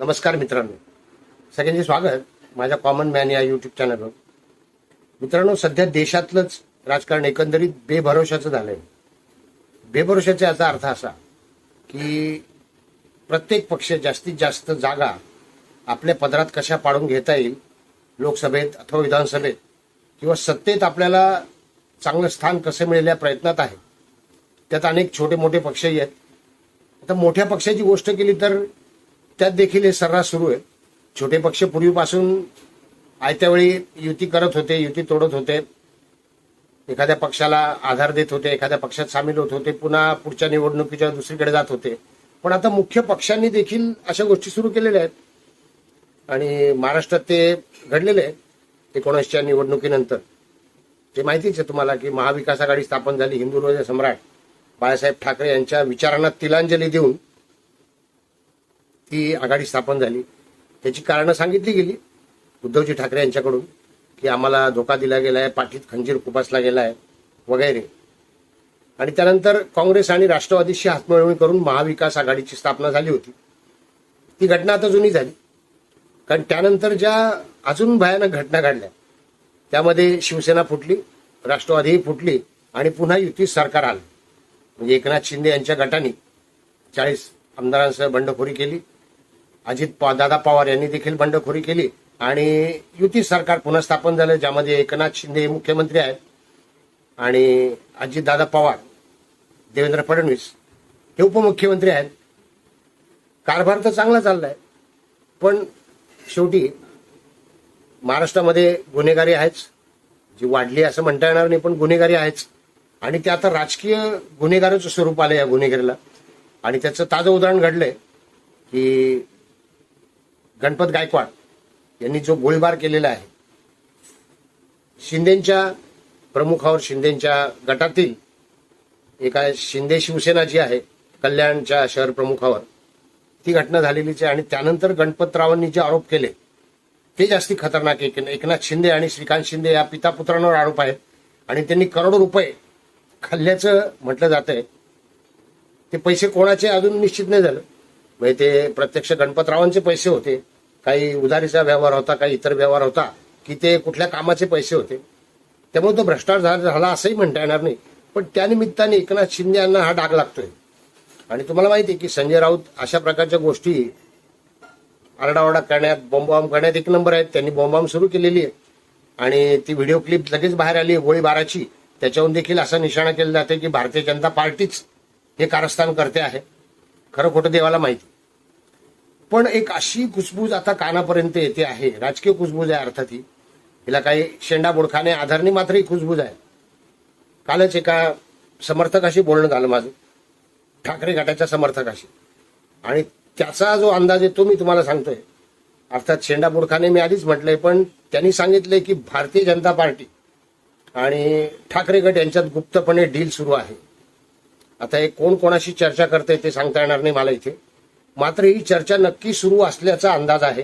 नमस्कार मित्रांनो. सगळ्यांचे स्वागत माझ्या कॉमन मॅन या युट्यूब चॅनलवर मित्रांनो सध्या देशातलंच राजकारण एकंदरीत बेभरोशाचं झालंय. बेभरोशाचा याचा अर्थ असा की प्रत्येक पक्ष जास्तीत जास्त जागा आपल्या पदरात कशा पाडून घेता येईल लोकसभेत अथवा विधानसभेत किंवा सत्तेत आपल्याला चांगलं स्थान कसं मिळेल या प्रयत्नात आहे. त्यात अनेक छोटे मोठे पक्षही आहेत. आता मोठ्या पक्षाची गोष्ट केली तर त्यात देखील हे सर्रास सुरू आहे छोटे पक्ष पूर्वीपासून आयत्या वेळी युती करत होते युती तोडत होते. एखाद्या पक्षाला आधार देत होते एखाद्या पक्षात सामील होत होते पुन्हा पुढच्या निवडणुकीच्या दुसरीकडे जात होते. पण आता मुख्य पक्षांनी देखील अशा गोष्टी सुरू केलेल्या आहेत. आणि महाराष्ट्रात ते घडलेले आहे एकोणीसच्या निवडणुकीनंतर. ते माहितीच आहे तुम्हाला की महाविकास आघाडी स्थापन झाली हिंदू सम्राट बाळासाहेब ठाकरे यांच्या विचारांना तिलांजली देऊन ती आघाडी स्थापन झाली. त्याची कारणं सांगितली गेली. उद्धवजी ठाकरे यांच्याकडून की आम्हाला धोका दिला गेला आहे पाठीत खंजीर खुपासला आहे वगैरे. आणि त्यानंतर काँग्रेस आणि राष्ट्रवादीशी हातमिळवणी करून महाविकास आघाडीची स्थापना झाली होती. ती घटना आता जुनी झाली. कारण त्यानंतर ज्या अजून भयानक घटना घडल्या त्यामध्ये शिवसेना फुटली राष्ट्रवादीही फुटली आणि पुन्हा युती सरकार आलं. म्हणजे एकनाथ शिंदे यांच्या गटाने चाळीस आमदारांसह बंडखोरी केली. अजित दादा पवार यांनी देखील बंडखोरी केली. आणि युती सरकार पुन्हा स्थापन झालं ज्यामध्ये एकनाथ शिंदे मुख्यमंत्री आहेत. आणि अजितदादा पवार देवेंद्र फडणवीस हे उपमुख्यमंत्री आहेत. कारभार तर चांगला चाललाय. पण शेवटी महाराष्ट्रामध्ये गुन्हेगारी आहेच. जी वाढली असं म्हणता येणार नाही पण गुन्हेगारी आहेच. आणि ते आता राजकीय गुन्हेगाराचं स्वरूप आलं या गुन्हेगारीला. आणि त्याचं ताजं उदाहरण घडलंय की गणपत गायकवाड यांनी जो गोळीबार केलेला आहे शिंदेच्या प्रमुखावर शिंदेच्या गटातील एका शिंदे शिवसेना जी आहे कल्याणच्या शहर प्रमुखावर ती घटना झालेलीच आहे आणि त्यानंतर गणपतरावांनी जे आरोप केले ते जास्ती खतरनाक आहे. एकनाथ शिंदे आणि श्रीकांत शिंदे या पिता पुत्रांवर आरोप आहेत आणि त्यांनी करोडो रुपये खाल्ल्याचं म्हटलं जात आहे ते पैसे कोणाचे अजून निश्चित नाही झालं. म्हणजे ते प्रत्यक्ष गणपतरावांचे पैसे होते. काही उधारीचा व्यवहार होता काही इतर व्यवहार होता की ते कुठल्या कामाचे पैसे होते. त्यामुळे तो भ्रष्टाचार झाला असंही म्हणता येणार नाही. पण त्यानिमित्ताने एकनाथ शिंदे यांना हा डाग लागतोय. आणि तुम्हाला माहिती आहे की संजय राऊत अशा प्रकारच्या गोष्टी आरडाओरडा करण्यात बॉम्बॉम करण्यात एक नंबर आहेत. त्यांनी बॉम्बॉम सुरू केलेली आहे. आणि ती व्हिडिओ क्लिप लगेच बाहेर आली आहे गोळीबाराची त्याच्याहून देखील असा निशाणा केला जाते की भारतीय जनता पार्टीच हे कारस्थान करते आहे. खरं खोटं देवाला माहिती. पण एक अशी कुसबूज आता कानापर्यंत येते आहे. राजकीय कुसबूज आहे अर्थात ही. हिला काही शेंडा बोडखाने आधारणी मात्र ही कुसबूज आहे. कालच एका समर्थकाशी बोलणं झालं माझं. ठाकरे गटाच्या समर्थकाशी. आणि त्याचा जो अंदाज आहे तो मी तुम्हाला सांगतोय. अर्थात शेंडा बोडखाने मी आधीच म्हटलंय पण त्यांनी सांगितलंय की भारतीय जनता पार्टी आणि ठाकरे गट यांच्यात गुप्तपणे डील सुरू आहे. आता हे कोण कोणाशी चर्चा करते ते सांगता येणार नाही मला इथे. मात्र ही चर्चा नक्की सुरू असल्याचा अंदाज आहे.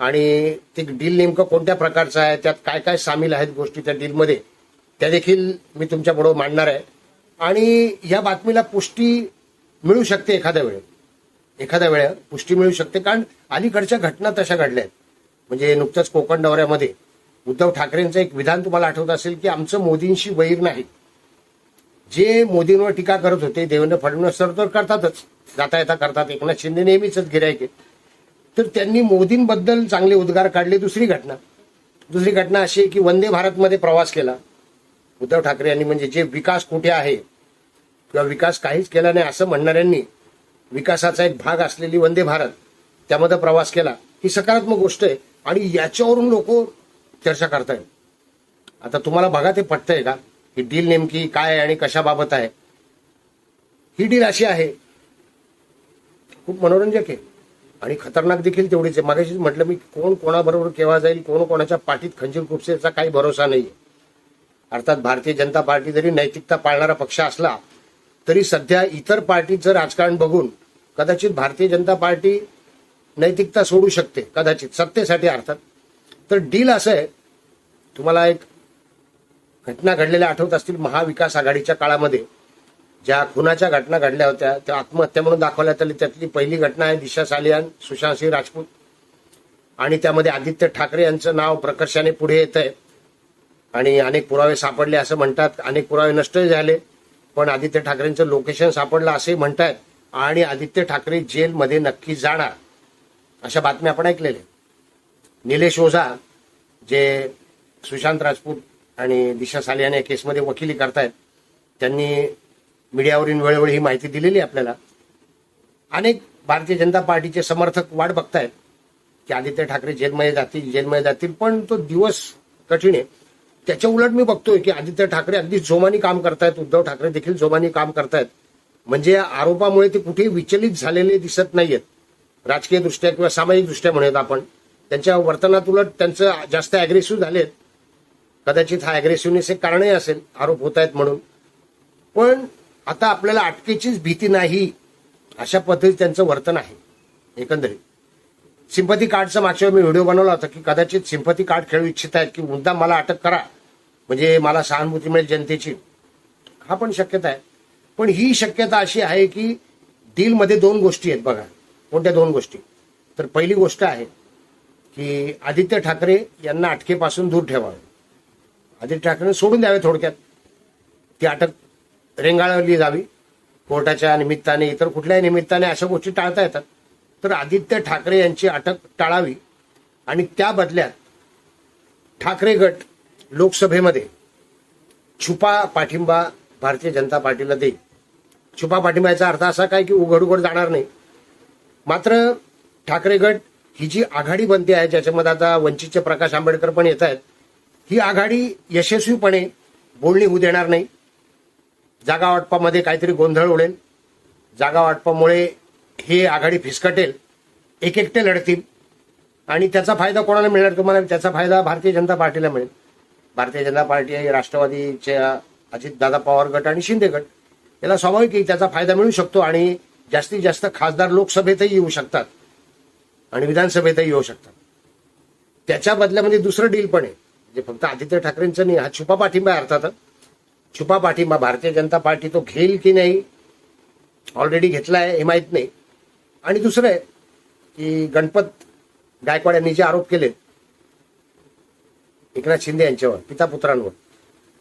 आणि ते डील नेमकं कोणत्या प्रकारचं आहे त्यात काय काय सामील आहेत गोष्टी त्या डीलमध्ये त्या देखील मी तुमच्या मांडणार आहे. आणि या बातमीला पुष्टी मिळू शकते एखाद्या वेळेत एखाद्या वेळा पुष्टी मिळू शकते कारण अलीकडच्या घटना तशा घडल्या आहेत. म्हणजे नुकत्याच कोकण दौऱ्यामध्ये उद्धव ठाकरेंचं एक विधान तुम्हाला आठवत असेल की आमचं मोदींशी वैर नाही. जे मोदींवर टीका करत होते देवेंद्र फडणवीस सर तर करतातच. जाता येता करतात. एकनाथ शिंदे नेहमीच गिरायके तर त्यांनी मोदींबद्दल चांगले उद्गार काढले दुसरी घटना. दुसरी घटना अशी आहे की वंदे भारतमध्ये प्रवास केला. उद्धव ठाकरे यांनी म्हणजे जे विकास कुठे आहे किंवा विकास काहीच केला नाही असं म्हणणाऱ्यांनी विकासाचा एक भाग असलेली वंदे भारत त्यामध्ये प्रवास केला. ही सकारात्मक गोष्ट आहे आणि याच्यावरून लोक चर्चा करतायत. आता तुम्हाला बघा ते पटतंय का? ही डील नेमकी काय आहे आणि कशाबाबत आहे? ही डील अशी आहे. खूप मनोरंजक आहे. आणि खतरनाक देखील तेवढीच आहे. मागाशीच म्हटलं मी कोण कोणाबरोबर केव्हा जाईल कोण कोणाच्या पाठीत खंजीर खुपसेचा काही भरोसा नाही अर्थात भारतीय जनता पार्टी जरी नैतिकता पाळणारा पक्ष असला तरी सध्या इतर पार्टीचं राजकारण बघून कदाचित भारतीय जनता पार्टी नैतिकता सोडू शकते कदाचित सत्तेसाठी अर्थात. तर डील असं आहे. तुम्हाला एक घटना घडलेल्या आठवत असतील महाविकास आघाडीच्या काळामध्ये. ज्या खुनाच्या घटना घडल्या होत्या त्या आत्महत्या म्हणून दाखवल्या आली त्यातली पहिली घटना आहे दिशा सालियान सुशांत सिंह राजपूत. आणि त्यामध्ये आदित्य ठाकरे यांचं नाव प्रकर्षाने पुढे येत आहे. आणि अनेक पुरावे सापडले असं म्हणतात. अनेक पुरावे नष्ट झाले पण आदित्य ठाकरेंचं लोकेशन सापडलं असंही म्हणतात आणि आदित्य ठाकरे जेलमध्ये नक्की जाणार. अशा बातम्या आपण ऐकलेल्या निलेश ओझा जे सुशांत राजपूत आणि दिशा सालियाने या केसमध्ये वकिली करतायत त्यांनी मीडियावरून वेळोवेळी ही माहिती दिलेली आहे आपल्याला. अनेक भारतीय जनता पार्टीचे समर्थक वाट बघतायत की आदित्य ठाकरे जेलमध्ये जातील जेलमध्ये जातील पण तो दिवस कठीण आहे. त्याच्या उलट मी बघतोय की आदित्य ठाकरे अगदी जोमानी काम करतायत उद्धव ठाकरे देखील जोमानी काम करतायत. म्हणजे या आरोपामुळे ते कुठेही विचलित झालेले दिसत नाहीयेत. राजकीय दृष्ट्या किंवा सामाजिक दृष्ट्या म्हणूयात आपण त्यांच्या वर्तनात उलट त्यांचं जास्त अग्रेसिव्ह झालेत. कदाचित हा अग्रेसिव्हनेस एक कारणही असेल आरोप होत आहेत म्हणून. पण आता आपल्याला अटकेचीच भीती नाही अशा पद्धतीत त्यांचं वर्तन आहे एकंदरीत. सिंपती कार्डचा मागच्या वेळी मी व्हिडिओ बनवला होता की कदाचित सिंपती कार्ड खेळू इच्छित आहेत की मुद्दा मला अटक करा म्हणजे मला सहानुभूती मिळेल जनतेची. हा पण शक्यता आहे. पण ही शक्यता अशी आहे की डीलमध्ये दोन गोष्टी आहेत बघा कोणत्या दोन गोष्टी? तर पहिली गोष्ट आहे की आदित्य ठाकरे यांना अटकेपासून दूर ठेवावे. आदित्य ठाकरे सोडून द्यावे थोडक्यात. ती अटक रेंगाळली जावी. कोर्टाच्या निमित्ताने इतर कुठल्याही निमित्ताने अशा गोष्टी टाळता येतात. तर आदित्य ठाकरे यांची अटक टाळावी आणि त्या बदल्यात ठाकरे गट लोकसभेमध्ये छुपा पाठिंबा भारतीय जनता पार्टीला देईल. छुपा पाठिंबा याचा अर्थ असा काय की उघड उघड जाणार नाही. मात्र ठाकरे गट ही जी आघाडी बनते आहे ज्याच्यामध्ये आता वंचितचे प्रकाश आंबेडकर पण येत आहेत ही आघाडी यशस्वीपणे बोलणी होऊ देणार नाही. जागा वाटपामध्ये काहीतरी गोंधळ उडेल. जागा वाटपामुळे हे आघाडी फिसकटेल. एक एकटे लढतील. आणि त्याचा फायदा कोणाला मिळणार तुम्हाला? त्याचा फायदा भारतीय जनता पार्टीला मिळेल. भारतीय जनता पार्टी आहे राष्ट्रवादीच्या अजितदादा पवार गट आणि शिंदे गट. याला स्वाभाविक आहे त्याचा फायदा मिळू शकतो आणि जास्तीत जास्त खासदार लोकसभेतही येऊ शकतात. आणि विधानसभेतही येऊ शकतात. त्याच्या बदल्यामध्ये दुसरं डील पण आहे. म्हणजे फक्त आदित्य ठाकरेंचं नाही हा छुपा पाठिंबा आहे अर्थात छुपा पाठिंबा भारतीय जनता पार्टी तो घेईल की नाही ऑलरेडी घेतला आहे हे माहीत नाही. आणि दुसरं आहे की गणपत गायकवाड यांनी जे आरोप केले एकनाथ शिंदे यांच्यावर पिता पुत्रांवर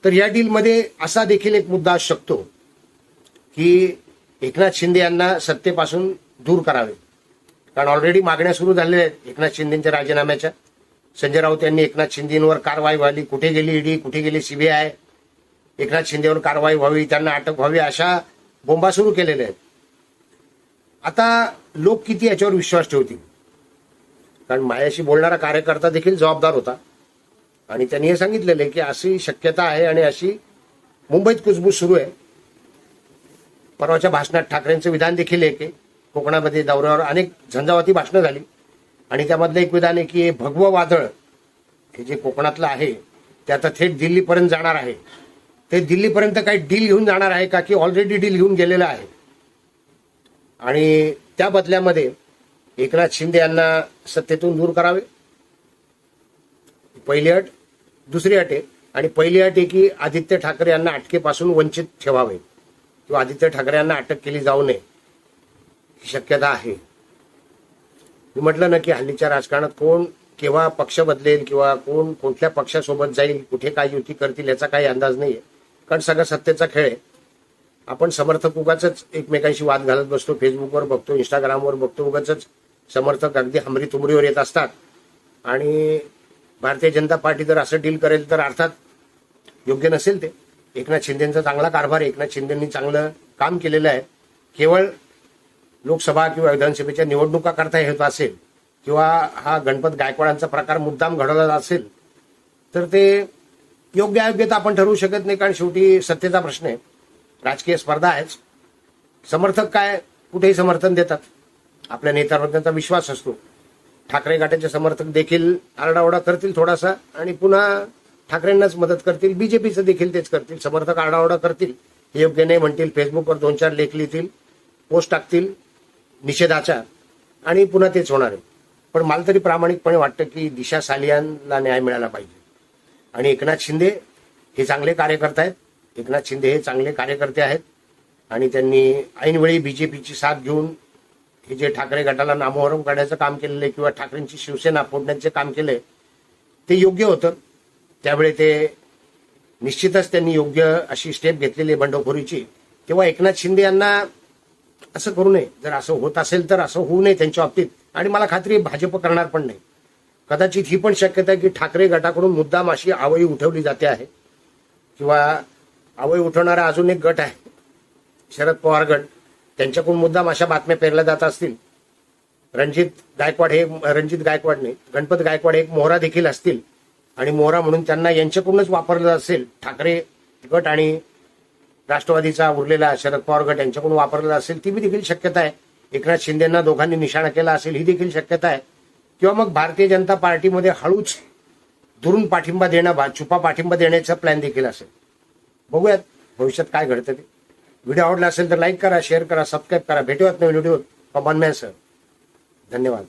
तर या डीलमध्ये असा देखील एक मुद्दा असू शकतो की एकनाथ शिंदे यांना सत्तेपासून दूर करावे. कारण ऑलरेडी मागण्या सुरू झालेल्या आहेत एकनाथ शिंदेच्या राजीनाम्याच्या. संजय राऊत यांनी एकनाथ शिंदेवर कारवाई व्हावी. कुठे गेली ईडी? कुठे गेली सीबीआय एकनाथ शिंदेवर कारवाई व्हावी त्यांना अटक व्हावी अशा बोंबा सुरू केलेल्या आहेत. आता लोक किती याच्यावर विश्वास ठेवतील? कारण मायाशी बोलणारा कार्यकर्ता देखील जबाबदार होता. आणि त्यांनी हे सांगितलेलं आहे की अशी शक्यता आहे आणि अशी मुंबईत कुजबूज सुरू आहे. परवाच्या भाषणात ठाकरेंचं विधान देखील एक आहे. कोकणामध्ये दौऱ्यावर अनेक झंझावाती भाषणं झाली. आणि त्यामधलं एक विधान आहे की हे भगवं वादळ हे जे कोकणातलं आहे ते आता थेट दिल्लीपर्यंत जाणार आहे. ते दिल्लीपर्यंत काही डील घेऊन जाणार आहे का की ऑलरेडी डील घेऊन गेलेलं आहे? आणि त्या बदल्यामध्ये एकनाथ शिंदे यांना सत्तेतून दूर करावे. पहिली अट दुसरी अट आहे आणि पहिली अट आहे की आदित्य ठाकरे यांना अटकेपासून वंचित ठेवावे. किंवा आदित्य ठाकरे यांना अटक केली जाऊ नये. ही शक्यता आहे. मी म्हटलं ना की हल्लीच्या राजकारणात कोण केव्हा पक्ष बदलेल किंवा कोण कुठल्या पक्षासोबत जाईल कुठे काय युती करतील याचा काही अंदाज नाहीये. कारण सगळा सत्तेचा खेळ आहे. आपण समर्थक उगाच एकमेकांशी वाद घालत बसतो फेसबुकवर बघतो इंस्टाग्रामवर बघतो उगाच समर्थक अगदी हमरी तुमरीवर येत असतात. आणि भारतीय जनता पार्टी जर असं डील करेल तर अर्थात योग्य नसेल ते. एकनाथ शिंदेचा चांगला कारभार एकनाथ शिंदेनी चांगलं काम केलेलं आहे. केवळ लोकसभा किंवा विधानसभेच्या निवडणुका करता येत असेल किंवा हा गणपत गायकवाडांचा प्रकार मुद्दाम घडवला असेल तर ते योग्य अयोग्य तर आपण ठरवू शकत नाही कारण शेवटी सत्तेचा प्रश्न आहे. राजकीय स्पर्धा आहेच. समर्थक काय कुठेही समर्थन देतात. आपल्या नेत्यांवर त्यांचा विश्वास असतो. ठाकरे गाट्याचे समर्थक देखील आरडाओरडा करतील थोडासा आणि पुन्हा ठाकरेंनाच मदत करतील बीजेपीचं देखील तेच करतील. समर्थक आरडाओरडा करतील हे योग्य नाही म्हणतील. फेसबुकवर दोन चार लेख लिहितील पोस्ट टाकतील. निषेधाचा आणि पुन्हा तेच होणार आहे. पण मला तरी प्रामाणिकपणे वाटतं की दिशा सालियांना न्याय मिळाला पाहिजे. आणि एकनाथ शिंदे हे चांगले कार्यकर्ते आहेत. एकनाथ शिंदे हे चांगले कार्यकर्ते आहेत. आणि त्यांनी ऐनवेळी बीजेपीची साथ घेऊन हे जे ठाकरे गटाला नामोहरम करण्याचं काम केलेलं आहे किंवा ठाकरेंची शिवसेना फोडण्याचे काम केलंय ते योग्य होतं. त्यावेळी ते निश्चितच त्यांनी योग्य अशी स्टेप घेतलेली आहे बंडखोरीची. तेव्हा एकनाथ शिंदे यांना असं करू नये. जर असं होत असेल तर असं होऊ नये त्यांच्या बाबतीत. आणि मला खात्री भाजप करणार पण नाही. कदाचित ही पण शक्यता आहे की ठाकरे गटाकडून मुद्दाम अशी आवई उठवली जाते आहे. किंवा आवई उठवणारा अजून एक गट आहे. शरद पवार गट. त्यांच्याकडून मुद्दाम अशा बातम्या पेरल्या जात असतील. रणजित गायकवाड हे रणजित गायकवाड नाही गणपत गायकवाड हे एक मोहरा देखील असतील. आणि मोहरा म्हणून त्यांना यांच्याकडूनच वापरलं असेल ठाकरे गट आणि राष्ट्रवादीचा उरलेला शरद पवार गट यांच्याकडून वापरलेला असेल ती बी देखील शक्यता आहे. एकनाथ शिंदेना दोघांनी निशाणा केला असेल ही देखील शक्यता आहे. किंवा मग भारतीय जनता पार्टीमध्ये हळूच दुरून पाठिंबा देणं छुपा पाठिंबा देण्याचा प्लॅन देखील असेल. बघूयात भविष्यात काय घडतं ते. व्हिडिओ आवडला असेल तर लाईक करा शेअर करा सबस्क्राईब करा. भेटूयात नवीन व्हिडिओ पवन मॅन सर धन्यवाद.